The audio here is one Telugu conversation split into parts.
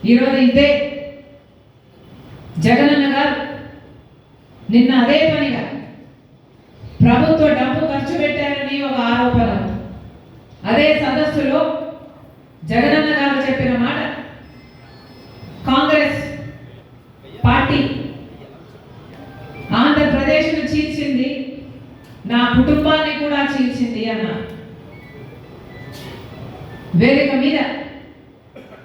ఈరోజు ఇదే జగనన్న గారు నిన్న అదే పనిగా ప్రభుత్వ డబ్బు ఖర్చు పెట్టారని ఒక ఆరోపణ. అదే సదస్సులో జగనన్న గారు చెప్పిన మాట కాంగ్రెస్ పార్టీ ఆంధ్రప్రదేశ్ను చీల్చింది నా కుటుంబాన్ని కూడా చీల్చింది అన్న వేదిక మీద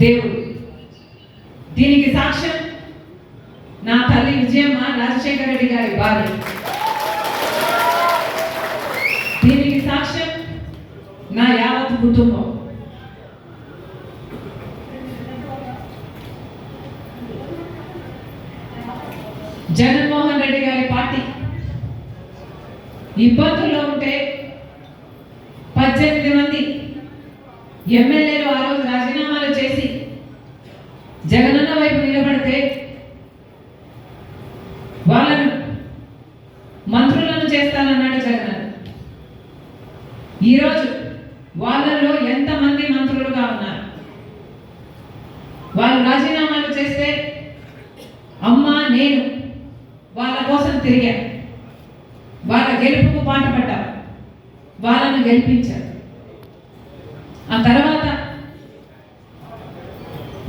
దేవుడు. దీనికి సాక్ష్యం నా తల్లి విజయమ్మ రాజశేఖర రెడ్డి గారి భార్య. దీనికి సాక్ష్యం నా యావత్ కుటుంబం. జగన్మోహన్ రెడ్డి గారి పార్టీ. ఇబ్బందుల్లో ఉంటే పద్దెనిమిది మంది ఎమ్మెల్యేలు ఆ రోజు రాజీనామాలు చేసి జగనన్న వైపు నిలబడితే వాళ్ళను మంత్రులను చేస్తానన్నాడు జగన్ ఈరోజు వాళ్ళలో ఎంతమంది మంత్రులుగా ఉన్నారు? వాళ్ళు రాజీనామాలు చేస్తే అమ్మ నేను వాళ్ళ కోసం తిరిగాను వాళ్ళ గెలుపుకు పాట వాళ్ళను గెలిపించారు ఆ తర్వాత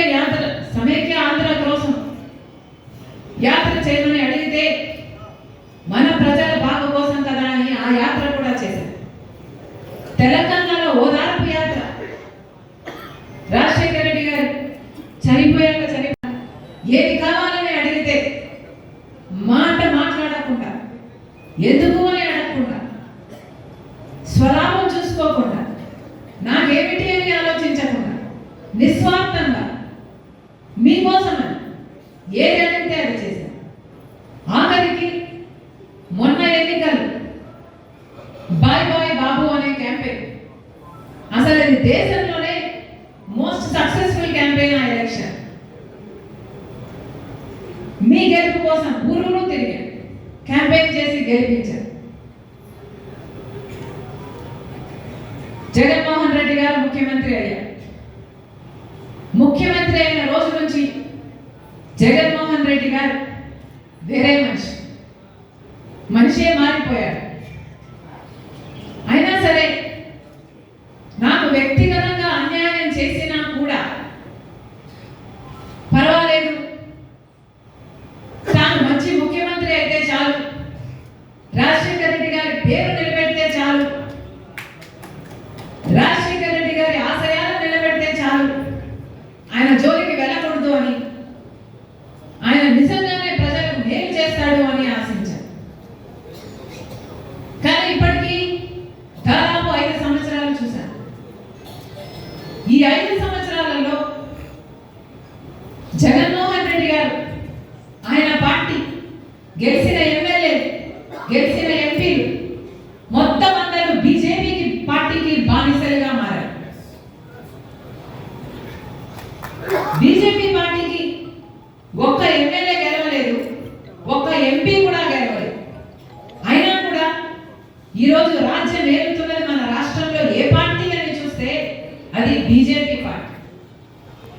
సమైక్య యాత్ర సమైక్య ఆంధ్ర కోసం యాత్ర చేయమని అడిగితే మన ప్రజల బాగు కోసం కదా అని ఆ యాత్ర కూడా చేశారు. తెలంగాణలో ఓదార్పు యాత్ర. రాజశేఖర రెడ్డి గారు చనిపోయాక చనిపోయారు. ఏది కావాలని అడిగితే మాట మాట్లాడకుండా ఎందుకు అని అడగకుండా స్వరామం చూసుకోకుండా నాకేమిటి అని ఆలోచించకుండా నిస్వార్థంగా ఏది అడిగితే అది చేశాను ఆఖరికి మొన్న ఎన్నికలు. బాయ్ బాయ్ బాబు అనే క్యాంపెయిన్. అసలు అది దేశంలోనే మోస్ట్ సక్సెస్ఫుల్ క్యాంపెయిన్ ఆ ఎలక్షన్ మీ గెలుపు కోసం ఊరూరు తిరిగారు. క్యాంపెయిన్ చేసి గెలిపించారు. జగన్మోహన్ రెడ్డి గారు ముఖ్యమంత్రి అయ్యారు. ముఖ్యమంత్రి అయిన రోజు నుంచి జగన్మోహన్ రెడ్డి గారు వేరే మనిషి. మనిషే మారిపోయాడు. అయినా సరే నాకు వ్యక్తిగతంగా అన్యాయం చేసినా కూడా పర్వాలేదు. ఐదు సంవత్సరాలలో జగన్మోహన్ రెడ్డి గారు ఆయన పార్టీ గెలిచిన ఎమ్మెల్యే గెలిచిన ఎంపీలు మొత్తం అందరూ బీజేపీకి పార్టీకి బానిసలుగా మారారు. బీజేపీ పార్టీకి ఒక్క ఎమ్మెల్యే గెలవలేదు ఒక్క ఎంపీ కూడా గెలవలేదు. అయినా కూడా ఈరోజు రాజ్యం ఏలుతున్నది మన బీజేపీ